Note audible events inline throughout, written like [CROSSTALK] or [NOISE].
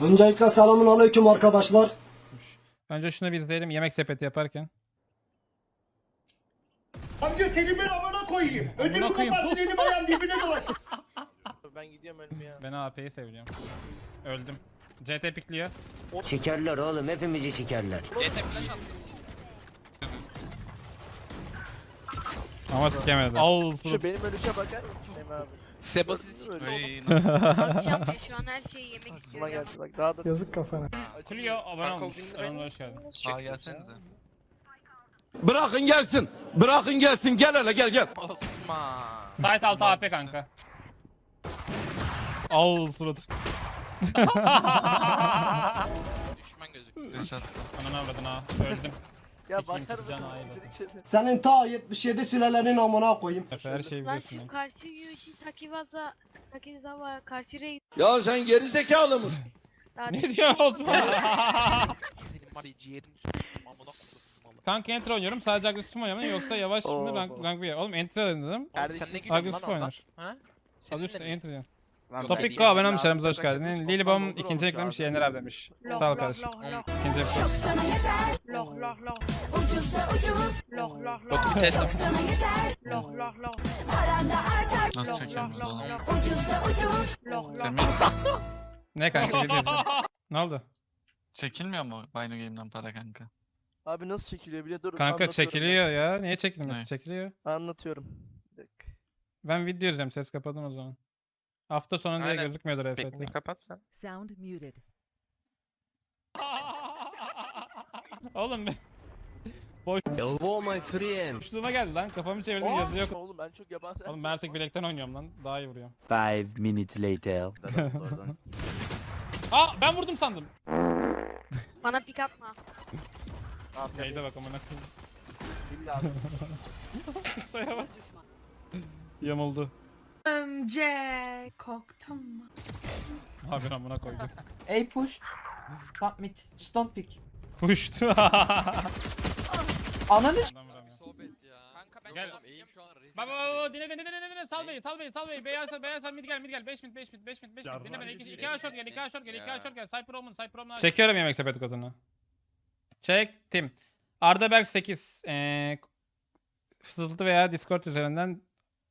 Öncelikle selamun aleyküm arkadaşlar. Önce şunu bir izleyelim yemek sepeti yaparken. Amca seni ben amına koyayım. Ödümü koyayım, koparttın pus. elim ayağım birbirine dolaştı. Ben gidiyorum ölmeye. Ben AP'yi seviyorum. Öldüm. CT pikliyor. Şekerler oğlum hepimizi şekerler. CT flash attım. Ama sikemediler. Al Şu benim ölüşe bakar mısın Emre abi? Seba sizi Akşam ya şu an her şeyi yemek Aklıma istiyorum. geldi bak daha da Yazık kafana. Clio abone olmuş. benim- hoş geldin. Sağa gelsenize. Bırakın gelsin. Bırakın gelsin. Gel hele gel gel. Osman. Site altı AP kanka. Al suratı. [LAUGHS] Düşman attım. Ananı avradın ha. Öldüm. Ya bakar mısın? Senin içeri. Senin ta 77 sülalenin amına koyayım. Her şeyi Lan biliyorsun. şu ya. karşı Yushi Takiwaza Takizawa karşı Rey Ya sen geri zekalı mısın? Ne diyor Osman? [LAUGHS] Senin var ya ciğerini amına koydum. kanka enter oynuyorum. Sadece agresif mi oynamalıyım yoksa yavaş mı Oo. rank, rank bir yer? Oğlum enter. Kardeşim sen ne gülüyorsun Agresif lan oradan? oynar. Ha? Adı Senin üstü de mi? enter diyor. Lan Topik ben Ko abone değilim. olmuş aramıza hoş geldin. Lilibom ikinci eklemiş. Yener abi demiş. Sağ ol kardeşim. İkinci eklemiş. loh loh loh loh loh Yok loh bir test. loh loh loh Nasıl çekiyorum bunu? loh loh loh Semih Ne kanka ne diyorsun? Ne oldu? çekilmiyor mu Bino Game'den para kanka? Abi nasıl çekiliyor bile dur. Kanka anlatıyorum çekiliyor ya. Niye çekilmesi? Ne? Çekiliyor. ben. Anlatıyorum. Bir dakika. Ben video izliyorum. Ses kapadım o zaman. Hafta sonu diye Aynen. gözükmüyordur EFT. kapat sen. Sound muted. [LAUGHS] Oğlum be. Elbow my friend. Boşluğuma geldi lan. Kafamı çevirdim yazı yok. Oğlum ben çok yabancı. Oğlum ben artık bilekten oynuyorum lan. Daha iyi vuruyorum. Five minutes later. [LAUGHS] Aa ben vurdum sandım. [LAUGHS] bana pik atma Neyde bak amına koyayım. Kusaya bak. Yamuldu. Önce korktum mu? Abi amına koydum. A pushed. Top mid. Just don't pick. Puştu. Ananı s- Sohbet ya. Kanka ben Gel. oğlum iyiyim şu an rezil. Baba baba dinle dinle dinle dinle sal bey sal bey sal bey beyaz sal beyaz sal mid gel mid gel 5 mid 5 mid 5 mid 5 mid dinle beni 2 2 short gel 2 short gel 2 short gel Cypher Omen Cypher Omen Çekiyorum yemek sepeti kodunu. Çektim. Arda Berk 8 eee fısıltı veya Discord üzerinden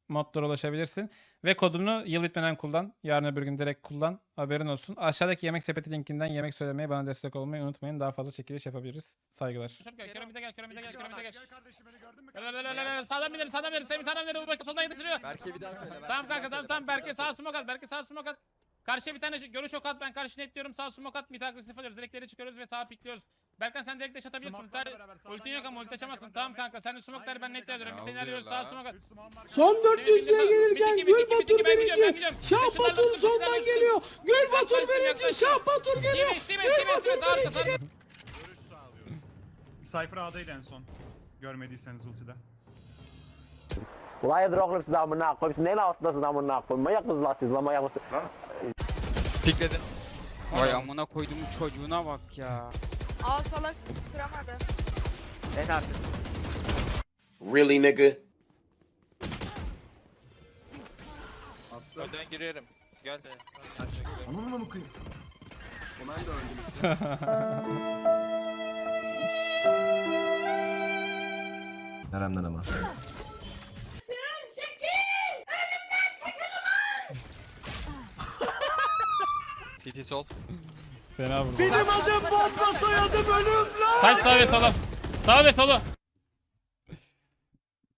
modlara ulaşabilirsin. Ve kodunu yıl bitmeden kullan. Yarın öbür gün direkt kullan. Haberin olsun. Aşağıdaki yemek sepeti linkinden yemek söylemeye bana destek olmayı unutmayın. Daha fazla çekiliş yapabiliriz. Saygılar. Kerem'e gel, Kerem'e gel, Kerem'e gel. Gel, gel, gel, gel, gel. Sağdan gidelim, sağdan gidelim. Semih sağdan gidelim. Bak soldan gidelim. Berke bir daha söyle. Berke Tamam bir kanka tamam tamam Berke bir Berke daha sağ smoke at Berke sağ smoke at. Karşıya bir tane görüş ok at ben karşı netliyorum sağ smoke at mid agresif alıyoruz direkleri çıkarıyoruz ve sağa pikliyoruz. Berkan sen direkt dash atabilirsin ulti ultin yok ama ulti açamazsın tamam kanka sen de smoke'ları ben netliyorum bir tane arıyoruz sağ smoke at. Son 400'lüğe gelirken Bitti, bitti, Gül bitti, Batur bitti, ben gidiyorum, ben birinci. gidiyorum. Şah Batur sondan geliyor. Gül Batur Yaklaştım, birinci. yaklaştım. Şah Batur geliyor. Steven, Steven, Gül Steven, Batur Steven, birinci. arka, Cypher A'daydı en son. Görmediyseniz ultide. Vay drogluk siz amına koyayım. Siz neyle hastasınız amına koyayım. Manyak mısınız lan siz lan manyak mısınız? Pikledin. Vay amına koydum çocuğuna bak ya. Aa salak kıramadı En artık. Really nigga? Önden giriyorum. Gel. Ananı mı koyayım? Neremden ama. CT sol. Fena vurdu. Benim adım bomba soyadım ölüm lan. Saç sağ ve sola. Sağ ve solu.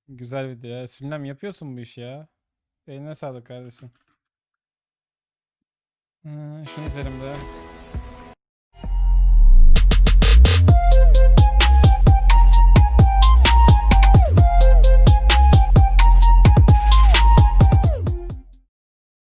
Güzel video ya. Sünnem yapıyorsun bu işi ya. Eline sağlık kardeşim. Ee, şunu izlerim de.